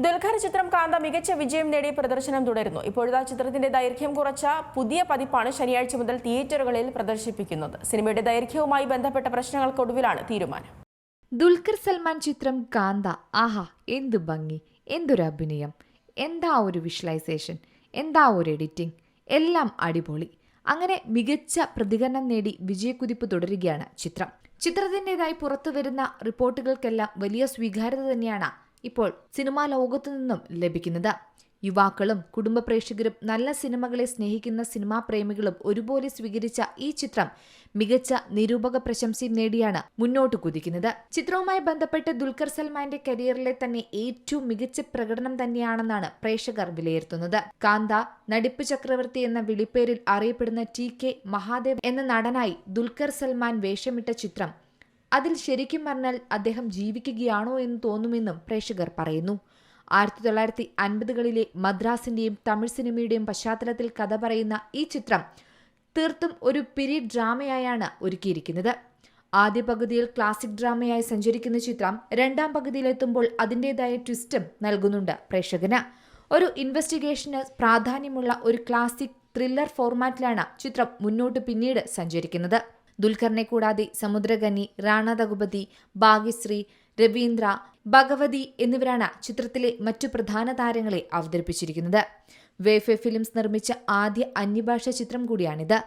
ദുൽഖർ ചിത്രം കാന്ത മികച്ച വിജയം നേടി പ്രദർശനം തുടരുന്നു. ഇപ്പോഴത്തെ ചിത്രത്തിന്റെ ദൈർഘ്യം കുറച്ച പുതിയ പതിപ്പാണ് ശനിയാഴ്ച മുതൽ തിയേറ്ററുകളിൽ പ്രദർശിപ്പിക്കുന്നത്. സിനിമയുടെ ദൈർഘ്യവുമായി ബന്ധപ്പെട്ട പ്രശ്നങ്ങൾക്കൊടുവിലാണ് തീരുമാനം. ദുൽഖർ സൽമാൻ ചിത്രം കാന്ത. ആഹാ എന്തു ഭംഗി. എന്തൊരു അഭിനയം. എന്താ ഒരു വിഷ്വലൈസേഷൻ. എന്താ ഒരു എഡിറ്റിംഗ്. എല്ലാം അടിപൊളി. അങ്ങനെ മികച്ച പ്രതികരണം നേടി വിജയക്കുതിപ്പ് തുടരുകയാണ് ചിത്രം. ചിത്രത്തിന്റെതായി പുറത്തു വരുന്ന റിപ്പോർട്ടുകൾക്കെല്ലാം വലിയ സ്വീകാര്യത തന്നെയാണ് ഇപ്പോൾ സിനിമാ ലോകത്തു നിന്നും ലഭിക്കുന്നത്. യുവാക്കളും കുടുംബ പ്രേക്ഷകരും നല്ല സിനിമകളെ സ്നേഹിക്കുന്ന സിനിമാ പ്രേമികളും ഒരുപോലെ സ്വീകരിച്ച ഈ ചിത്രം മികച്ച നിരൂപക പ്രശംസയും നേടിയാണ് മുന്നോട്ട് കുതിക്കുന്നത്. ചിത്രവുമായി ബന്ധപ്പെട്ട് ദുൽഖർ സൽമാന്റെ കരിയറിലെ തന്നെ ഏറ്റവും മികച്ച പ്രകടനം തന്നെയാണെന്നാണ് പ്രേക്ഷകർ വിലയിരുത്തുന്നത്. കാന്ത നടിപ്പ് ചക്രവർത്തി എന്ന വിളിപ്പേരിൽ അറിയപ്പെടുന്ന ടി കെ മഹാദേവ് എന്ന നടനായി ദുൽഖർ സൽമാൻ വേഷമിട്ട ചിത്രം അതിൽ ശരിക്കും പറഞ്ഞാൽ അദ്ദേഹം ജീവിക്കുകയാണോ എന്ന് തോന്നുമെന്നും പ്രേക്ഷകർ പറയുന്നു. ആയിരത്തി തൊള്ളായിരത്തി അൻപതുകളിലെ മദ്രാസിന്റെയും തമിഴ് സിനിമയുടെയും പശ്ചാത്തലത്തിൽ കഥ പറയുന്ന ഈ ചിത്രം തീർത്തും ഒരു പിരീഡ് ഡ്രാമയായാണ് ഒരുക്കിയിരിക്കുന്നത്. ആദ്യ പകുതിയിൽ ക്ലാസിക് ഡ്രാമയായി സഞ്ചരിക്കുന്ന ചിത്രം രണ്ടാം പകുതിയിലെത്തുമ്പോൾ അതിന്റെതായ ട്വിസ്റ്റും നൽകുന്നുണ്ട് പ്രേക്ഷകന്. ഒരു ഇൻവെസ്റ്റിഗേഷന് പ്രാധാന്യമുള്ള ഒരു ക്ലാസിക് ത്രില്ലർ ഫോർമാറ്റിലാണ് ചിത്രം മുന്നോട്ട് പിന്നീട് സഞ്ചരിക്കുന്നത്. ദുൽഖറിനെ കൂടാതെ സമുദ്രകന്നി റാണ ദഗുപതി ഭാഗ്യശ്രീ രവീന്ദ്ര ഭഗവതി എന്നിവരാണ് ചിത്രത്തിലെ മറ്റു പ്രധാന താരങ്ങളെ അവതരിപ്പിച്ചിരിക്കുന്നത്. വേഫെ ഫിലിംസ് നിർമ്മിച്ച ആദ്യ അന്യഭാഷ ചിത്രം കൂടിയാണിത്.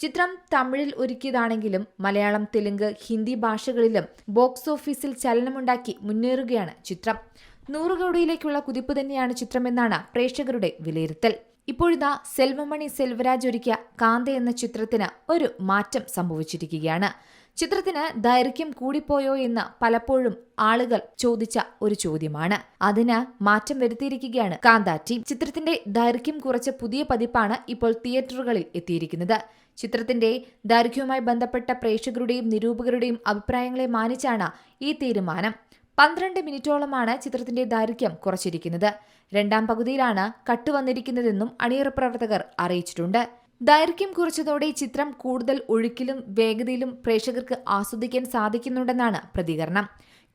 ചിത്രം തമിഴിൽ ഒരുക്കിയതാണെങ്കിലും മലയാളം തെലുങ്ക് ഹിന്ദി ഭാഷകളിലും ബോക്സ് ഓഫീസിൽ ചലനമുണ്ടാക്കി മുന്നേറുകയാണ് ചിത്രം. നൂറ് കോടിയിലേക്കുള്ള കുതിപ്പ് തന്നെയാണ് ചിത്രമെന്നാണ് പ്രേക്ഷകരുടെ വിലയിരുത്തൽ. ഇപ്പോഴിതാ സെൽവമണി സെൽവരാജ് ഒരുക്കിയ കാന്ത എന്ന ചിത്രത്തിന് ഒരു മാറ്റം സംഭവിച്ചിരിക്കുകയാണ്. ചിത്രത്തിന് ദൈർഘ്യം കൂടിപ്പോയോ എന്ന് പലപ്പോഴും ആളുകൾ ചോദിച്ച ഒരു ചോദ്യമാണ്. അതിന് മാറ്റം വരുത്തിയിരിക്കുകയാണ് കാന്ത ടീം. ചിത്രത്തിന്റെ ദൈർഘ്യം കുറച്ച പുതിയ പതിപ്പാണ് ഇപ്പോൾ തിയേറ്ററുകളിൽ എത്തിയിരിക്കുന്നത്. ചിത്രത്തിന്റെ ദൈർഘ്യവുമായി ബന്ധപ്പെട്ട പ്രേക്ഷകരുടെയും നിരൂപകരുടെയും അഭിപ്രായങ്ങളെ മാനിച്ചാണ് ഈ തീരുമാനം. പന്ത്രണ്ട് മിനിറ്റോളമാണ് ചിത്രത്തിന്റെ ദൈർഘ്യം കുറച്ചിരിക്കുന്നത്. രണ്ടാം പകുതിയിലാണ് കട്ടുവന്നിരിക്കുന്നതെന്നും അണിയറ പ്രവർത്തകർ അറിയിച്ചിട്ടുണ്ട്. ദൈർഘ്യം കുറച്ചതോടെ ചിത്രം കൂടുതൽ ഒഴുക്കിലും വേഗതയിലും പ്രേക്ഷകർക്ക് ആസ്വദിക്കാൻ സാധിക്കുന്നുണ്ടെന്നാണ് പ്രതികരണം.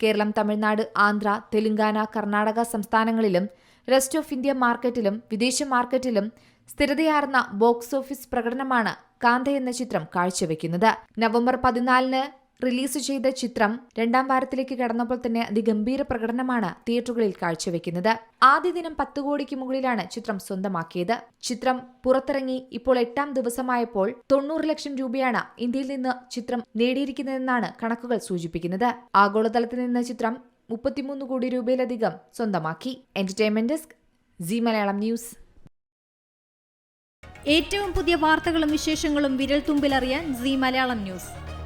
കേരളം തമിഴ്നാട് ആന്ധ്ര തെലങ്കാന കർണാടക സംസ്ഥാനങ്ങളിലും റെസ്റ്റ് ഓഫ് ഇന്ത്യ മാർക്കറ്റിലും വിദേശ മാർക്കറ്റിലും സ്ഥിരതയാർന്ന ബോക്സ് ഓഫീസ് പ്രകടനമാണ് കാന്ത എന്ന ചിത്രം കാഴ്ചവെക്കുന്നത്. നവംബർ പതിനാലിന് റിലീസ് ചെയ്ത ചിത്രം രണ്ടാം വാരത്തിലേക്ക് കടന്നപ്പോൾ തന്നെ അതിഗംഭീര പ്രകടനമാണ് തിയേറ്ററുകളിൽ കാഴ്ചവെക്കുന്നത്. ആദ്യ ദിനം പത്ത് കോടിക്ക് മുകളിലാണ് ചിത്രം സ്വന്തമാക്കിയത്. ചിത്രം പുറത്തിറങ്ങി ഇപ്പോൾ എട്ടാം ദിവസമായപ്പോൾ തൊണ്ണൂറ് ലക്ഷം രൂപയാണ് ഇന്ത്യയിൽ നിന്ന് ചിത്രം നേടിയിരിക്കുന്നതെന്നാണ് കണക്കുകൾ സൂചിപ്പിക്കുന്നത്. ആഗോളതലത്തിൽ നിന്ന് ചിത്രം മുപ്പത്തിമൂന്ന് കോടി രൂപയിലധികം സ്വന്തമാക്കി. Entertainment desk Zee Malayalam News. ഏറ്റവും പുതിയ വാർത്തകളും വിശേഷങ്ങളും വിരൽ തുമ്പിലറിയാൻ സി മലയാളം ന്യൂസ്.